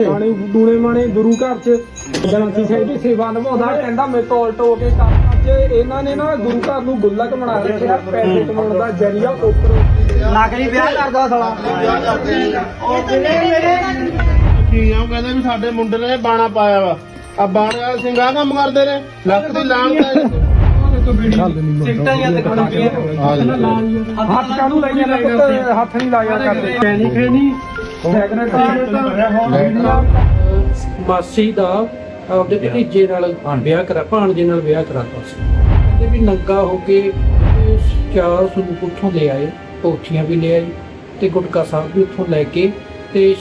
ਪਾਣੀ ਦੂਣੇ ਮਾਣੇ ਗੁਰੂ ਘਰ ਚ ਗ੍ਰੰਥੀ ਸਾਹਿਬ ਦੀ ਸੇਵਾ ਨਿਭਾਉਂਦਾ ਕਹਿੰਦਾ ਮੇਰੇ ਤੋਂ ਉਲਟ ਕੇ ਕੰਮ ਅੱਜ ਇਹਨਾਂ ਨੇ ਨਾ ਗੁਰੂ ਘਰ ਨੂੰ ਗੁੱਲਕ ਬਣਾ ਰੱਖਿਆ ਪੈਸੇ ਕਮਾਉਣ ਦਾ ਜਰੀਆ ਉੱਪਰ ਨਕਲੀ ਵਿਆਹ ਕਰਦਾ ਸਾਲਾ। ਕੀ ਆ ਉਹ ਕਹਿੰਦੇ ਵੀ ਸਾਡੇ ਮੁੰਡੇ ਨੇ ਬਾਣਾ ਪਾਇਆ ਵਾ। ਆ ਬਾਣੇ ਸਿੰਘ ਆ ਕੰਮ ਕਰਦੇ ਨੇ ਲੱਖ ਦੀ ਲਾਣ ਸਿੱਟਾਂ ਜਾਂ ਤੇ ਕਣਕੀਆਂ ਹੱਥ ਕਾਹਨੂੰ ਲਾਈਆਂ ਨੇ ਪੁੱਤ? ਹੱਥ ਨਹੀਂ ਲਾਇਆ ਕਰਦੇ। ਪੈਣੀ ਖੇਣੀ ਸੈਕਟਰੀ ਮਾਸੀ ਦਾ ਆਪਦੇ ਭਤੀਜੇ ਨਾਲ ਵਿਆਹ ਕਰਾ ਭਾਣਜੇ ਨਾਲ ਵਿਆਹ ਕਰਾਤਾ ਸੀ। ਕਹਿੰਦੇ ਵੀ ਨੰਗਾ ਹੋ ਕੇ ਚਾਰ ਸੂਟ ਉੱਥੋਂ ਲੈ ਆਏ ਪੋਥੀਆਂ ਵੀ ਲੈ ਆਏ ਤੇ ਗੁਟਕਾ ਸਾਹਿਬ ਵੀ ਉੱਥੋਂ ਲੈ ਕੇ ਤੇ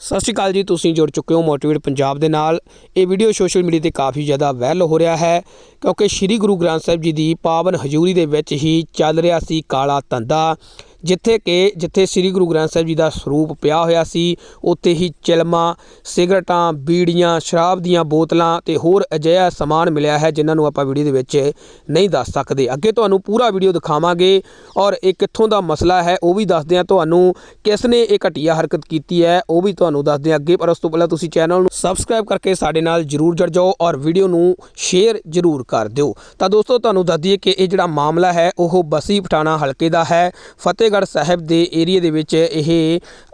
ਸਤਿ ਸ਼੍ਰੀ ਅਕਾਲ ਜੀ ਤੁਸੀਂ ਜੁੜ ਚੁੱਕੇ ਹੋ ਮੋਟੀਵੇਟ ਪੰਜਾਬ ਦੇ ਨਾਲ। ਇਹ ਵੀਡੀਓ ਸੋਸ਼ਲ ਮੀਡੀਆ ਤੇ ਕਾਫੀ ਜ਼ਿਆਦਾ ਵਾਇਰਲ ਹੋ ਰਿਹਾ ਹੈ ਕਿਉਂਕਿ ਸ੍ਰੀ ਗੁਰੂ ਗ੍ਰੰਥ ਸਾਹਿਬ ਜੀ ਦੀ ਪਾਵਨ ਹਜ਼ੂਰੀ ਦੇ ਵਿੱਚ ਹੀ ਚੱਲ ਰਿਹਾ ਸੀ ਕਾਲਾ ਧੰਦਾ। ਜਿੱਥੇ ਕਿ ਜਿੱਥੇ ਸ੍ਰੀ ਗੁਰੂ ਗ੍ਰੰਥ ਸਾਹਿਬ ਜੀ ਦਾ ਸਰੂਪ ਪਿਆ ਹੋਇਆ ਸੀ, ਉੱਥੇ ਹੀ ਚਿਲਮਾਂ, ਸਿਗਰਟਾਂ, ਬੀੜੀਆਂ, ਸ਼ਰਾਬ ਦੀਆਂ ਬੋਤਲਾਂ ਤੇ ਹੋਰ ਅਜਿਹਾ ਸਮਾਨ ਮਿਲਿਆ ਹੈ ਜਿਨ੍ਹਾਂ ਨੂੰ ਆਪਾਂ ਵੀਡੀਓ ਦੇ ਵਿੱਚ ਨਹੀਂ ਦੱਸ ਸਕਦੇ। ਅੱਗੇ ਤੁਹਾਨੂੰ ਪੂਰਾ ਵੀਡੀਓ ਦਿਖਾਵਾਂਗੇ ਔਰ ਇਹ ਕਿੱਥੋਂ ਦਾ ਮਸਲਾ ਹੈ ਉਹ ਵੀ ਦੱਸਦੇ ਹਾਂ ਤੁਹਾਨੂੰ ਕਿਸ ਨੇ ਇਹ ਘਟੀਆ ਹਰਕਤ ਕੀਤੀ ਹੈ, ਉਹ ਵੀ ਤੁਹਾਨੂੰ ਦੱਸਦੇ ਹਾਂ ਅੱਗੇ। ਪਰ ਉਸ ਤੋਂ ਪਹਿਲਾਂ ਤੁਸੀਂ ਚੈਨਲ ਨੂੰ ਸਬਸਕ੍ਰਾਈਬ ਕਰਕੇ ਸਾਡੇ ਨਾਲ ਜਰੂਰ ਜੁੜ ਜਾਓ ਔਰ ਵੀਡੀਓ ਨੂੰ ਸ਼ੇਅਰ ਜਰੂਰ ਕਰ ਦਿਓ। ਤਾਂ ਦੋਸਤੋ, ਤੁਹਾਨੂੰ ਦੱਸ ਦਈਏ ਕਿ ਇਹ ਜਿਹੜਾ ਮਾਮਲਾ ਹੈ, ਉਹ ਬਸੀ ਪਠਾਣਾ ਹਲਕੇ ਦਾ ਹੈ ਫਤਿਹ ਫਤਿਹਗੜ੍ਹ ਸਾਹਿਬ ਦੇ ਏਰੀਏ ਦੇ ਵਿੱਚ ਇਹ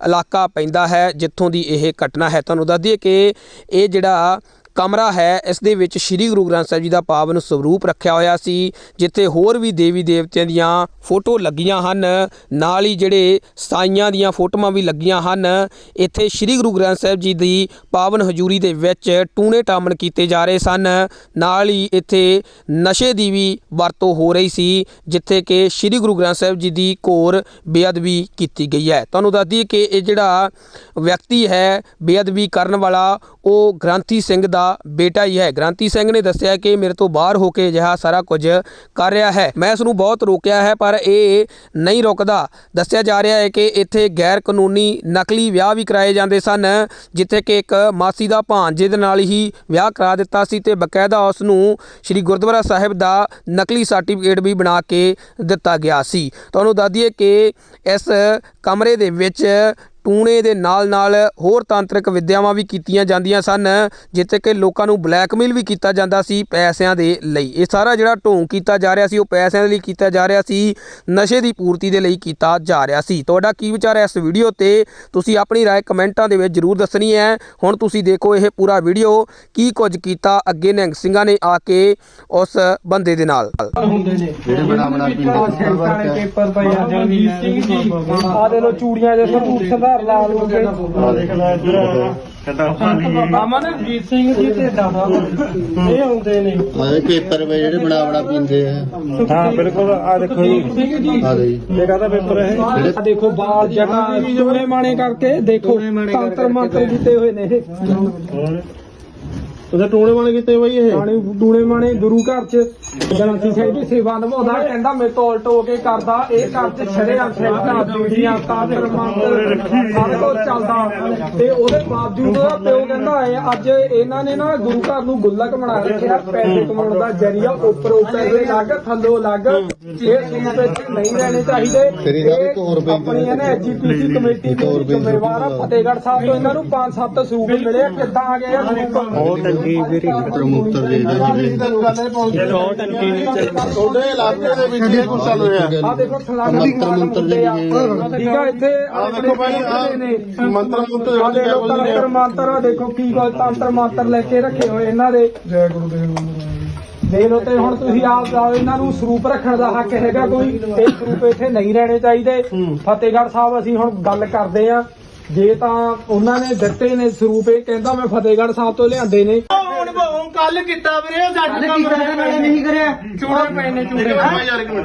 ਇਲਾਕਾ ਪੈਂਦਾ ਹੈ, ਜਿੱਥੋਂ ਦੀ ਇਹ ਘਟਨਾ ਹੈ। ਤੁਹਾਨੂੰ ਦੱਸ ਦਈਏ ਕਿ ਇਹ ਜਿਹੜਾ ਕਮਰਾ ਹੈ। ਇਸ ਦੇ ਵਿੱਚ ਸ੍ਰੀ ਗੁਰੂ ਗ੍ਰੰਥ ਸਾਹਿਬ ਜੀ ਦਾ ਪਾਵਨ ਸਰੂਪ ਰੱਖਿਆ ਹੋਇਆ ਸੀ, ਜਿੱਥੇ ਹੋਰ ਵੀ ਦੇਵੀ ਦੇਵਤਿਆਂ ਦੀਆਂ ਫੋਟੋ ਲੱਗੀਆਂ ਹਨ। ਨਾਲ ਹੀ ਜਿਹੜੇ ਸਾਈਆਂ ਦੀਆਂ ਫੋਟੋਆਂ ਵੀ ਲੱਗੀਆਂ ਹਨ, ਇੱਥੇ ਸ੍ਰੀ ਗੁਰੂ ਗ੍ਰੰਥ ਸਾਹਿਬ ਜੀ ਦੀ ਪਾਵਨ ਹਜ਼ੂਰੀ ਦੇ ਵਿੱਚ ਟੂਣੇ ਟਾਮਣ ਕੀਤੇ ਜਾ ਰਹੇ ਸਨ। ਨਾਲ ਹੀ ਇੱਥੇ ਨਸ਼ੇ ਦੀ ਵੀ ਵਰਤੋਂ ਹੋ ਰਹੀ ਸੀ, ਜਿੱਥੇ ਕਿ ਸ੍ਰੀ ਗੁਰੂ ਗ੍ਰੰਥ ਸਾਹਿਬ ਜੀ ਦੀ ਘੋਰ ਬੇਅਦਬੀ ਕੀਤੀ ਗਈ ਹੈ। ਤੁਹਾਨੂੰ ਦੱਸ ਦਈਏ ਕਿ ਇਹ ਜਿਹੜਾ ਵਿਅਕਤੀ ਹੈ, ਬੇਅਦਬੀ ਕਰਨ ਵਾਲਾ, ਉਹ ਗ੍ਰੰਥੀ ਸਿੰਘ ਦਾ ਬੇਟਾ ਹੀ ਹੈ। ਗ੍ਰੰਥੀ ਸਿੰਘ ਨੇ ਦੱਸਿਆ ਕਿ ਮੇਰੇ ਤੋਂ ਬਾਹਰ ਹੋ ਕੇ ਅਜਿਹਾ ਸਾਰਾ ਕੁਝ ਕਰ ਰਿਹਾ ਹੈ। ਮੈਂ ਇਸ ਨੂੰ ਬਹੁਤ ਰੋਕਿਆ ਹੈ, ਪਰ ਇਹ ਨਹੀਂ ਰੁਕਦਾ। ਦੱਸਿਆ ਜਾ ਰਿਹਾ ਹੈ ਕਿ ਇੱਥੇ ਗੈਰ ਕਾਨੂੰਨੀ ਨਕਲੀ ਵਿਆਹ ਵੀ ਕਰਾਏ ਜਾਂਦੇ ਸਨ, ਜਿੱਥੇ ਕਿ ਇੱਕ ਮਾਸੀ ਦਾ ਭਾਂਜੇ ਦੇ ਨਾਲ ਹੀ ਵਿਆਹ ਕਰਾ ਦਿੱਤਾ ਸੀ ਤੇ ਬਕਾਇਦਾ ਉਸ ਨੂੰ ਸ੍ਰੀ ਗੁਰਦੁਆਰਾ ਸਾਹਿਬ ਦਾ ਨਕਲੀ ਸਰਟੀਫਿਕੇਟ ਵੀ ਬਣਾ ਕੇ ਦਿੱਤਾ ਗਿਆ ਸੀ। ਤੁਹਾਨੂੰ ਦੱਸ ਦਈਏ ਕਿ ਇਸ ਕਮਰੇ ਦੇ ਵਿੱਚ ਟੂਣੇ ਦੇ ਨਾਲ-ਨਾਲ ਹੋਰ ਤਾਂਤਰਿਕ ਵਿਦਿਆਵਾਂ ਵੀ ਕੀਤੀਆਂ ਜਾਂਦੀਆਂ ਸਨ ਜਿੱਥੇ ਕਿ ਲੋਕਾਂ ਨੂੰ ਬਲੈਕਮੇਲ ਵੀ ਕੀਤਾ ਜਾਂਦਾ ਸੀ ਪੈਸਿਆਂ ਦੇ ਲਈ ਇਹ ਸਾਰਾ ਜਿਹੜਾ ਢੋਂਗ ਕੀਤਾ ਜਾ ਰਿਹਾ ਸੀ ਉਹ ਪੈਸਿਆਂ ਦੇ ਲਈ ਕੀਤਾ ਜਾ ਰਿਹਾ ਸੀ ਨਸ਼ੇ ਦੀ ਪੂਰਤੀ ਦੇ ਲਈ ਕੀਤਾ ਜਾ ਰਿਹਾ ਸੀ ਤੁਹਾਡਾ ਕੀ ਵਿਚਾਰ ਹੈ ਇਸ ਵੀਡੀਓ ਤੇ ਤੁਸੀਂ ਆਪਣੀ ਰਾਏ ਕਮੈਂਟਾਂ ਦੇ ਵਿੱਚ ਜਰੂਰ ਦੱਸਣੀ ਹੈ ਹੁਣ ਤੁਸੀਂ ਦੇਖੋ ਇਹ ਪੂਰਾ ਵੀਡੀਓ ਕੀ ਕੁਝ ਕੀਤਾ ਅੱਗੇ ਨਿਹੰਗ ਸਿੰਘਾਂ ਨੇ ਆ ਕੇ ਉਸ ਬੰਦੇ ਦੇ ਨਾਲ ਹੁੰਦੇ ਨੇ ਜਿਹੜੇ ਬਣਾ ਬਣਾ ਪੀਂਦੇ ਪੇਪਰ ਪਏ ਆ ਜਗਦੀਪ ਸਿੰਘ ਜੀ ਆ ਦੇ ਲੋ ਚੂੜੀਆਂ ਦੇ ਸਰੂਪ ਸਰਦਾਰ ਲਾ ਲੋ ਕੇ ਅਮਨ ਜੀਤ ਸਿੰਘ ਜੀ ਤੇ ਦਾਦਾ ਇਹ ਹੁੰਦੇ ਨੇ। ਆਹ ਪੇਪਰ ਵੇ ਜਿਹੜੇ ਬਣਾ ਬਣਾ ਪੀਂਦੇ ਆ। ਹਾਂ ਬਿਲਕੁਲ ਆ ਦੇਖੋ ਜੀ। ਸਿੰਘ ਜੀ। ਆ ਗਈ ਇਹ ਕਾਹਦਾ ਪੇਪਰ ਹੈ। ਆ ਦੇਖੋ ਬਾਲ ਜਟਾ ਟੂਣੇ ਮਾਣੇ ਕਰਕੇ ਦੇਖੋ ਤੰਤਰ ਮੰਤਰ ਕੀਤੇ ਹੋਏ ਨੇ ਇਹ। ਉਹਦੇ ਟੋਣੇ ਵਾਲੇ ਕਿਤੇ ਬਈ ਇਹ? ਪਾਣੀ ਦੂਣੇ ਮਾਣੇ ਗੁਰੂ ਘਰ ਚ। ਗ੍ਰੰਥੀ ਸਾਹਿਬ ਦੀ ਸੇਵਾ ਨਿਭਾਉਂਦਾ ਕਹਿੰਦਾ ਮੇਰੇ ਤੋਂ ਉਲਟ ਹੋ ਕੇ ਕਰਦਾ ਇਹ ਘਰ ਚ ਛੜੇ ਅੰਸ਼ਾਂ ਬੀੜੀਆਂ ਕਾਦਰ ਮੰਤਰ ਸਾਰੇ ਕੁਝ ਚੱਲਦਾ। ਤੇ ਉਹਦੇ ਬਾਵਜੂਦ ਉਹਦਾ ਪਿਓ ਕਹਿੰਦਾ ਹੈ ਅੱਜ ਇਹਨਾਂ ਨੇ ਨਾ ਗੁਰੂ ਘਰ ਨੂੰ ਗੁੱਲਕ ਬਣਾ ਰੱਖਿਆ ਪੈਸੇ ਕਮਾਉਣ ਦਾ ਜਰੀਆ ਉੱਪਰੋਂ ਪੈਸੇ ਲੱਗ ਥੱਲੋਂ ਲੱਗ। ਇਹ ਸੂਟ ਵਿੱਚ ਨਹੀਂ ਰਹਿਣੇ ਚਾਹੀਦੇ ਤੇਰੀ ਗੱਲ ਇਹ ਆਪਣੀ ਇਹਨੇ ਐਜੀਪੀਸੀ ਕਮੇਟੀ ਦੀ ਜ਼ਿੰਮੇਵਾਰ ਆ ਫਤਿਹਗੜ੍ਹ ਸਾਹਿਬ ਤੋਂ ਇਹਨਾਂ ਨੂੰ 5-7 ਸੂਟ ਮਿਲੇ ਕਿੱਦਾਂ ਆ ਗਏ ਆ ਪ੍ਰਮੋਟਰ ਦੇ ਤੁਹਾਡੇ ਇਲਾਕੇ ਦੇ ਵਿੱਚ ਇਹ ਆ। ਦੇਖੋ ਮੰਤਰ ਮੰਤਰ ਠੀਕ ਆ ਇੱਥੇ ਆ ਦੇਖੋ ਭਾਈ ਮੰਤਰ ਮੰਤਰ ਦੇਖੋ ਤੰਤਰ ਮੰਤਰ ਆ ਦੇਖੋ ਕੀ ਗੱਲ ਤੰਤਰ ਮੰਤਰ ਲੈ ਕੇ ਰੱਖੇ ਹੋਏ ਇਹਨਾਂ ਦੇ। ਜੈ ਗੁਰੂ ਦੇਖ ਲਓ ਤੇ ਹੁਣ ਤੁਸੀਂ ਆਪ ਦਾ ਇਹਨਾਂ ਨੂੰ ਸਰੂਪ ਰੱਖਣ ਦਾ ਹੱਕ ਹੈਗਾ ਕੋਈ। ਇਹ ਸਰੂਪ ਇੱਥੇ ਨਹੀਂ ਰਹਿਣੇ ਚਾਹੀਦੇ। ਫਤਿਹਗੜ੍ਹ ਸਾਹਿਬ ਅਸੀਂ ਹੁਣ ਗੱਲ ਕਰਦੇ ਆ। ਜੇ ਤਾਂ ਉਹਨਾਂ ਨੇ ਦਿੱਤੇ ਨੇ ਸਰੂਪ ਇਹ ਕਹਿੰਦਾ ਮੈਂ ਫਤਿਹਗੜ੍ਹ ਸਾਹਿਬ ਤੋਂ ਲਿਆਂਦੇ ਨੇ। ਹੁਣ ਕੱਲ ਕੀਤਾ ਵੀਰੇ ਸਾਡੇ ਕੰਮ ਨਹੀਂ ਕਰਿਆ। ਚੂੜੇ ਪਏ ਨੇ ਚੂੜੇ।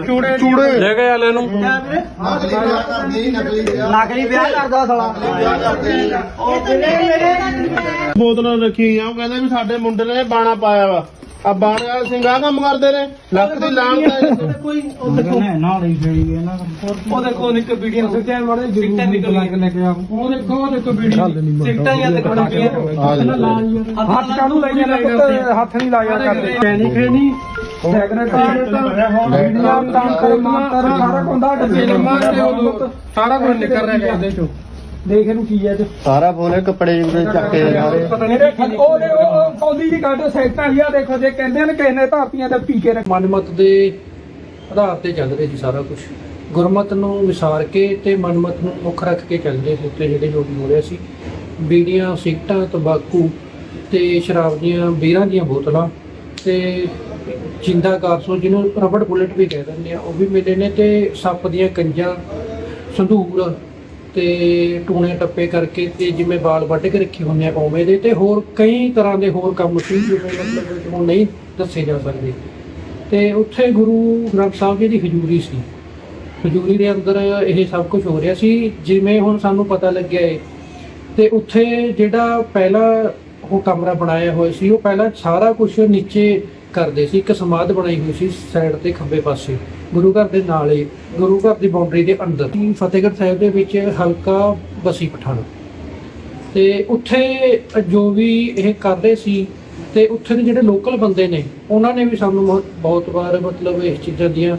ਚੂੜੇ ਚੂੜੇ। ਲੈ ਗਏ ਵਾਲੇ ਨੂੰ ਨਕਲੀ ਵਿਆਹ ਕਰਦਾ ਸਾਲਾ। ਬੋਤਲਾਂ ਰੱਖੀ ਆ ਉਹ ਕਹਿੰਦੇ ਵੀ ਸਾਡੇ ਮੁੰਡੇ ਨੇ ਬਾਣਾ ਪਾਇਆ ਵਾ। ਆ ਬਾਣੇ ਵਾਲੇ ਸਿੰਘ ਆ ਕੰਮ ਕਰਦੇ ਨੇ। ਲੱਖ ਦੀ ਲਾਣ ਕੋਈ ਉਹ ਦੇਖੋ ਨਾਲ ਹੀ ਫੇੜੀ ਗਏ ਨਾ ਉਹ ਦੇਖੋ ਨਿੱਕ ਵੀਡੀਓ ਸੁੱਟਿਆ ਮਾਰੇ ਜਰੂਰ ਨਿਕਲ ਕੇ ਲੈ ਕੇ ਆ ਉਹ ਦੇਖੋ ਉਹ ਦੇਖੋ ਵੀਡੀਓ ਸਿੱਟਾਂ ਜਾਂ ਤੇ ਕਣਕੀਆਂ ਹੱਥ ਕਾਹਨੂੰ ਨੇ ਪੁੱਤ ਹੱਥ ਨਹੀਂ ਲਾਇਆ ਕਰਦੇ। ਪੈਣੀ ਖੇਣੀ ਸੈਕਟਰੀ ਵੀਡੀਓ ਤਾਂ ਕੋਈ ਮਾਤਰ ਸਾਰਾ ਕੁੰਦਾ ਡੱਬੇ ਲੰਮਾ ਤੇ ਉਹ ਸਾਰਾ ਕੁਝ ਨਿਕਲ ਰਿਹਾ ਕਰਦੇ ਚੋਂ। ਦੇਖ ਇਹਨੂੰ ਕੀ ਹੈ ਤੇ ਸਾਰਾ ਕੱਪੜੇ ਜਿਹੜੇ ਚੱਕ ਕੇ ਸਾਰੇ। ਪਤਾ ਨਹੀਂ ਉਹਦੇ ਉਹ ਉਹ ਕੌਲੀ ਦੀ ਕੱਢ ਸੈਕਟਾਂ ਲਿਆ ਦੇਖੋ ਜੇ ਕਹਿੰਦੇ ਨੇ ਕਿਸੇ ਨੇ ਧਰਤੀਆਂ ਤੇ ਪੀ ਕੇ ਰੱਖ ਮਨਮਤ ਦੇ ਆਧਾਰ ਤੇ ਚੱਲ ਰਿਹਾ ਸੀ ਸਾਰਾ ਕੁਝ ਗੁਰਮਤ ਨੂੰ ਵਿਸਾਰ ਕੇ ਤੇ ਮਨਮਤ ਨੂੰ ਮੁੱਖ ਰੱਖ ਕੇ ਚੱਲ ਰਹੇ ਸੀ ਉੱਤੇ ਜਿਹੜੇ ਜੋ ਵੀ ਹੋ ਰਿਹਾ ਸੀ। ਬੀੜੀਆਂ ਸਿਗਟਾਂ ਤੰਬਾਕੂ ਤੇ ਸ਼ਰਾਬ ਦੀਆਂ ਬੀਰਾਂ ਦੀਆਂ ਬੋਤਲਾਂ ਤੇ ਜਿੰਦਾ ਕਾਰਸੋ ਜਿਹਨੂੰ ਰਬੜ ਬੁਲਟ ਵੀ ਕਹਿ ਦਿੰਦੇ ਆ ਉਹ ਵੀ ਮਿਲੇ ਨੇ ਤੇ ਸੱਪ ਦੀਆਂ ਕੰਜਾਂ ਸੰਧੂਰ ਤੇ ਟੂਣੇ ਟੱਪੇ ਕਰਕੇ ਤੇ ਜਿਵੇਂ ਵਾਲ ਵੱਢ ਕੇ ਰੱਖੇ ਹੁੰਦੇ ਆ ਉਵੇਂ ਦੇ ਤੇ ਹੋਰ ਕਈ ਤਰ੍ਹਾਂ ਦੇ ਹੋਰ ਕੰਮ ਸੀ ਜਿਵੇਂ ਮਤਲਬ ਹੁਣ ਨਹੀਂ ਦੱਸੇ ਜਾ ਸਕਦੇ। ਤੇ ਉੱਥੇ ਗੁਰੂ ਗ੍ਰੰਥ ਸਾਹਿਬ ਜੀ ਦੀ ਹਜ਼ੂਰੀ ਸੀ। ਹਜ਼ੂਰੀ ਦੇ ਅੰਦਰ ਇਹ ਸਭ ਕੁਝ ਹੋ ਰਿਹਾ ਸੀ, ਜਿਵੇਂ ਹੁਣ ਸਾਨੂੰ ਪਤਾ ਲੱਗਿਆ ਏ। ਤੇ ਉੱਥੇ ਜਿਹੜਾ ਪਹਿਲਾ ਉਹ ਕਮਰਾ ਬਣਾਇਆ ਹੋਇਆ ਸੀ, ਉਹ ਪਹਿਲਾਂ ਸਾਰਾ ਕੁਝ ਨੀਚੇ ਕਰਦੇ ਸੀ, ਇੱਕ ਸਮਾਧ ਬਣਾਈ ਹੋਈ ਸੀ ਸਾਈਡ ਤੇ ਖੱਬੇ ਪਾਸੇ। ਗੁਰੂ ਘਰ ਦੇ ਨਾਲ ਹੀ ਗੁਰੂ ਘਰ ਦੀ ਬਾਉਂਡਰੀ ਦੇ ਅੰਦਰ। ਫਤਿਹਗੜ੍ਹ ਸਾਹਿਬ ਦੇ ਵਿੱਚ ਹਲਕਾ ਬਸੀ ਪਠਾਣਾ। ਤੇ ਉੱਥੇ ਜੋ ਵੀ ਇਹ ਕਰ ਰਹੇ ਸੀ, ਤੇ ਉੱਥੇ ਦੇ ਜਿਹੜੇ ਲੋਕਲ ਬੰਦੇ ਨੇ, ਉਹਨਾਂ ਨੇ ਵੀ ਸਾਨੂੰ ਬਹੁਤ- ਬਹੁਤ ਵਾਰ ਮਤਲਬ ਇਸ ਚੀਜ਼ਾਂ ਦੀਆਂ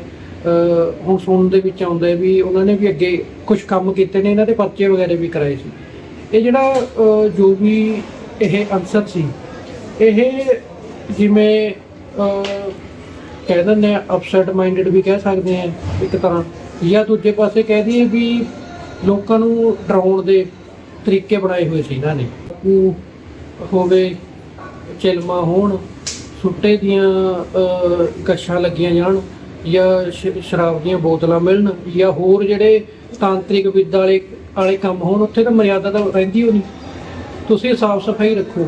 ਹੁਣ ਸੁਣਨ ਦੇ ਵਿੱਚ ਆਉਂਦਾ ਵੀ ਉਹਨਾਂ ਨੇ ਵੀ ਅੱਗੇ ਕੁਝ ਕੰਮ ਕੀਤੇ ਨੇ, ਇਹਨਾਂ ਦੇ ਪਰਚੇ ਵਗੈਰੇ ਵੀ ਕਰਾਏ ਸੀ। ਇਹ ਜਿਹੜਾ ਜੋ ਵੀ ਇਹ ਅਨਸਰ ਸੀ, ਇਹ ਜਿਵੇਂ ਕਹਿ ਦਿੰਦੇ ਆ ਅਪਸੈਟ ਮਾਈਂਡਡ ਵੀ ਕਹਿ ਸਕਦੇ ਆ ਇੱਕ ਤਰ੍ਹਾਂ। ਜਾਂ ਦੂਜੇ ਪਾਸੇ ਕਹਿ ਦਈਏ ਵੀ ਲੋਕਾਂ ਨੂੰ ਡਰਾਉਣ ਦੇ ਤਰੀਕੇ ਬਣਾਏ ਹੋਏ ਸੀ ਇਹਨਾਂ ਨੇ। ਉਹ ਹੋਵੇ ਚਿਲਮਾ ਹੋਣ ਸੁੱਟੇ ਦੀਆਂ ਅਹ, ਲੱਗੀਆਂ ਜਾਣ ਜਾਂ ਸ਼ਰਾਬ ਦੀਆਂ ਬੋਤਲਾਂ ਮਿਲਣ ਜਾਂ ਹੋਰ ਜਿਹੜੇ ਤਾਂਤਰਿਕ ਵਿਦ ਵਾਲੇ ਵਾਲੇ ਕੰਮ ਹੋਣ ਉੱਥੇ ਤਾਂ ਮਰਿਆਦਾ ਤਾਂ ਰਹਿੰਦੀ ਹੋ ਨਹੀਂ ਤੁਸੀਂ ਸਾਫ਼ ਸਫ਼ਾਈ ਰੱਖੋ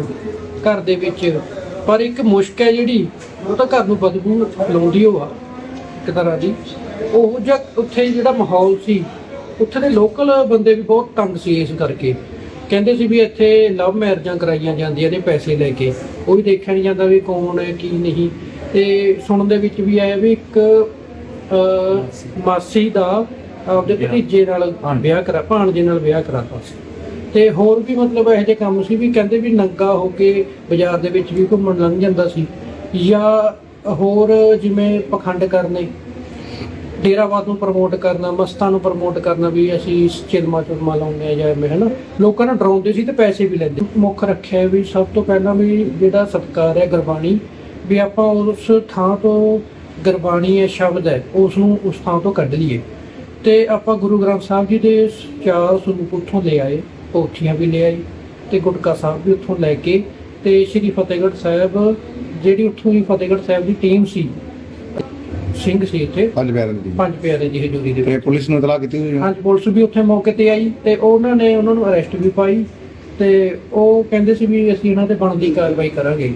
ਘਰ ਦੇ ਵਿੱਚ। ਪਰ ਇੱਕ ਮੁਸ਼ਕ ਹੈ ਜਿਹੜੀ ਉਹ ਤਾਂ ਘਰ ਨੂੰ ਬਦਬੂ ਲਾਉਂਦੀ ਹੋ ਆ ਇੱਕ ਤਰ੍ਹਾਂ ਦੀ। ਉਹ ਜਿਹਾ ਉੱਥੇ ਜਿਹੜਾ ਮਾਹੌਲ ਸੀ ਉੱਥੇ ਦੇ ਲੋਕਲ ਬੰਦੇ ਵੀ ਬਹੁਤ ਤੰਗ ਸੀ ਇਸ ਕਰਕੇ। ਕਹਿੰਦੇ ਸੀ ਵੀ ਇੱਥੇ ਲਵ ਮੈਰਿਜਾਂ ਕਰਾਈਆਂ ਜਾਂਦੀਆਂ ਨੇ ਪੈਸੇ ਲੈ ਕੇ। ਉਹ ਵੀ ਦੇਖਿਆ ਨਹੀਂ ਜਾਂਦਾ ਵੀ ਕੌਣ ਹੈ ਕੀ ਨਹੀਂ। ਤੇ ਸੁਣਨ ਦੇ ਵਿੱਚ ਵੀ ਆਇਆ ਵੀ ਇੱਕ ਮਾਸੀ ਦਾ ਆਪਦੇ ਭਤੀਜੇ ਨਾਲ ਵਿਆਹ ਕਰਾ ਭਾਣਜੇ ਨਾਲ ਵਿਆਹ ਕਰਾਤਾ ਸੀ। ਤੇ ਹੋਰ ਵੀ ਮਤਲਬ ਇਹੋ ਜਿਹੇ ਕੰਮ ਸੀ ਵੀ ਕਹਿੰਦੇ ਵੀ ਨੰਗਾ ਹੋ ਕੇ ਬਾਜ਼ਾਰ ਦੇ ਵਿੱਚ ਵੀ ਘੁੰਮਣ ਲੰਘ ਜਾਂਦਾ ਸੀ। ਜਾਂ ਹੋਰ ਜਿਵੇਂ ਪਖੰਡ ਕਰਨੇ ਡੇਰਾਵਾਦ ਨੂੰ ਪ੍ਰਮੋਟ ਕਰਨਾ, ਮਸਤਾਂ ਨੂੰ ਪ੍ਰਮੋਟ ਕਰਨਾ ਵੀ ਅਸੀਂ ਚਿਲਮਾ ਚੁਲਮਾ ਲਾਉਂਦੇ ਆ ਜਾਂ ਐਵੇਂ, ਹਨਾ? ਲੋਕਾਂ ਨੂੰ ਡਰਾਉਂਦੇ ਸੀ ਤੇ ਪੈਸੇ ਵੀ ਲੈਂਦੇ ਮੁੱਖ ਰੱਖਿਆ ਵੀ ਸਭ ਤੋਂ ਪਹਿਲਾਂ ਵੀ ਜਿਹੜਾ ਸਤਕਾਰ ਹੈ ਗੁਰਬਾਣੀ, ਵੀ ਆਪਾਂ ਉਸ ਥਾਂ ਤੋਂ ਗੁਰਬਾਣੀ ਹੈ, ਸ਼ਬਦ ਹੈ ਉਸ ਨੂੰ ਉਸ ਥਾਂ ਤੋਂ ਕੱਢ ਲਈਏ। ਤੇ ਆਪਾਂ ਗੁਰੂ ਗ੍ਰੰਥ ਸਾਹਿਬ ਜੀ ਦੇ ਚਾਰ ਸਰੂਪ ਉੱਥੋਂ ਲੈ ਆਏ, ਪੋਥੀਆਂ ਵੀ ਲੈ ਆਏ ਤੇ ਗੁਟਕਾ ਸਾਹਿਬ ਵੀ ਉੱਥੋਂ ਲੈ ਕੇ ਤੇ ਸ੍ਰੀ ਫਤਿਹਗੜ੍ਹ ਸਾਹਿਬ ਜਿਹੜੀ ਉੱਥੋਂ ਦੀ ਫਤਿਹਗੜ੍ਹ ਸਾਹਿਬ ਦੀ ਟੀਮ ਸੀ ਸਿੰਘ ਸੀ ਇੱਥੇ। ਪੰਜ ਪਿਆਰਿਆਂ ਦੀ ਪੰਜ ਪਿਆਰੇ ਦੀ ਹਜ਼ੂਰੀ ਦੇ ਤੇ ਵਿੱਚ। ਪੁਲਿਸ ਨੂੰ ਇਤਲਾਹ ਕੀਤੀ ਹੋਈ ਹੈ? ਹਾਂਜੀ ਪੁਲਿਸ ਵੀ ਉੱਥੇ ਮੌਕੇ ਤੇ ਆਈ ਤੇ ਉਹਨਾਂ ਨੇ ਉਹਨਾਂ ਨੂੰ ਅਰੈਸਟ ਵੀ ਪਾਈ ਤੇ ਉਹ ਕਹਿੰਦੇ ਸੀ ਵੀ ਅਸੀਂ ਇਹਨਾਂ ਤੇ ਬਣਦੀ ਕਾਰਵਾਈ ਕਰਾਂਗੇ।